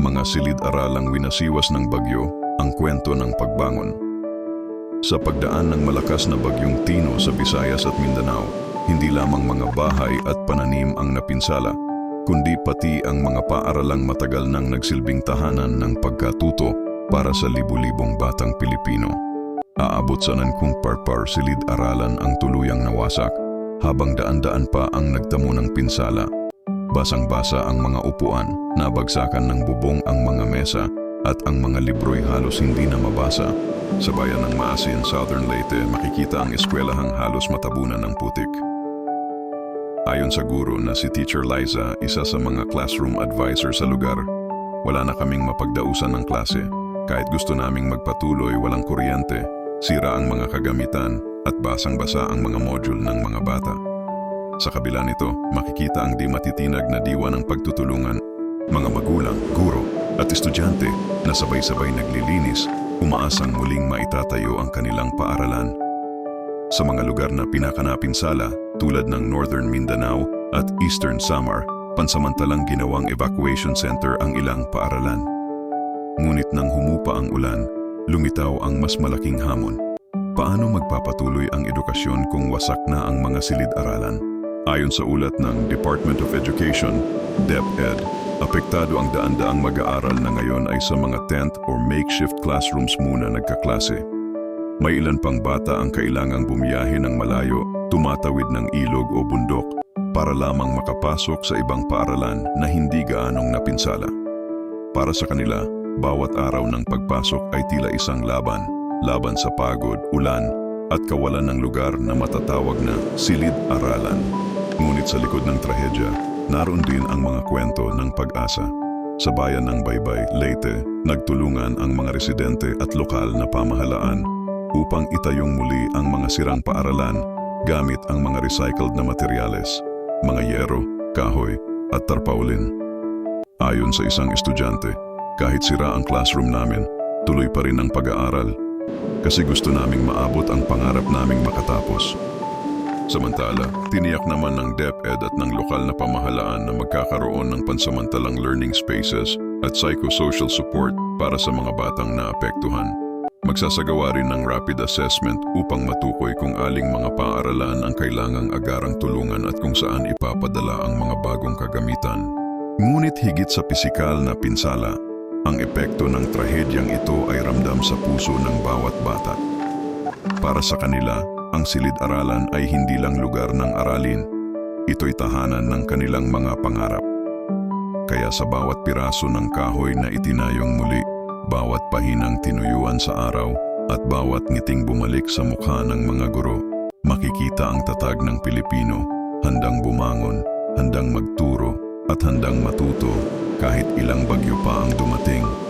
mga silid-aralang winasiwas ng bagyo, ang kwento ng pagbangon. Sa pagdaan ng malakas na bagyong Tino sa Visayas at Mindanao, hindi lamang mga bahay at pananim ang napinsala, kundi pati ang mga paaralang matagal nang nagsilbing tahanan ng pagkatuto para sa libu-libong batang Pilipino. Aabot sa nankung parpar silid-aralan ang tuluyang nawasak, habang daan-daan pa ang nagtamo ng pinsala. Basang-basa ang mga upuan, nabagsakan ng bubong ang mga mesa, at ang mga libro'y halos hindi na mabasa. Sa bayan ng Maasin, Southern Leyte, makikita ang eskwelahang halos matabunan ng putik. Ayon sa guro na si Teacher Liza, isa sa mga classroom advisor sa lugar, wala na kaming mapagdausan ng klase. Kahit gusto naming magpatuloy walang kuryente, sira ang mga kagamitan at basang-basa ang mga module ng mga bata. Sa kabila nito, makikita ang di matitinag na diwa ng pagtutulungan, mga magulang, guro at estudyante na sabay-sabay naglilinis, umaasang muling maitatayo ang kanilang paaralan. Sa mga lugar na pinakanapinsala tulad ng Northern Mindanao at Eastern Samar, pansamantalang ginawang evacuation center ang ilang paaralan. Ngunit nang humupa ang ulan, lumitaw ang mas malaking hamon. Paano magpapatuloy ang edukasyon kung wasak na ang mga silid-aralan? Ayon sa ulat ng Department of Education, DepEd, apektado ang daan-daang mag-aaral na ngayon ay sa mga tent or makeshift classrooms muna nagkaklase. May ilan pang bata ang kailangang bumiyahe ng malayo, tumatawid ng ilog o bundok para lamang makapasok sa ibang paaralan na hindi gaanong napinsala. Para sa kanila, bawat araw ng pagpasok ay tila isang laban, laban sa pagod, ulan, at kawalan ng lugar na matatawag na silid-aralan. Ngunit sa likod ng trahedya, naroon din ang mga kwento ng pag-asa. Sa bayan ng Baybay, Leyte, nagtulungan ang mga residente at lokal na pamahalaan upang itayong muli ang mga sirang paaralan gamit ang mga recycled na materyales, mga yero, kahoy at tarpaulin. Ayon sa isang estudyante, kahit sira ang classroom namin, tuloy pa rin ang pag-aaral kasi gusto naming maabot ang pangarap naming makatapos. Samantala, tiniyak naman ng DepEd at ng lokal na pamahalaan na magkakaroon ng pansamantalang learning spaces at psychosocial support para sa mga batang naapektuhan. Magsasagawa rin ng rapid assessment upang matukoy kung aling mga paaralan ang kailangang agarang tulungan at kung saan ipapadala ang mga bagong kagamitan. Ngunit higit sa pisikal na pinsala, ang epekto ng trahedyang ito ay ramdam sa puso ng bawat bata. Para sa kanila, ang silid-aralan ay hindi lang lugar ng aralin, ito'y tahanan ng kanilang mga pangarap. Kaya sa bawat piraso ng kahoy na itinayong muli, bawat pahinang tinuyuan sa araw, at bawat ngiting bumalik sa mukha ng mga guro, makikita ang tatag ng Pilipino, handang bumangon, handang magturo, at handang matuto kahit ilang bagyo pa ang dumating.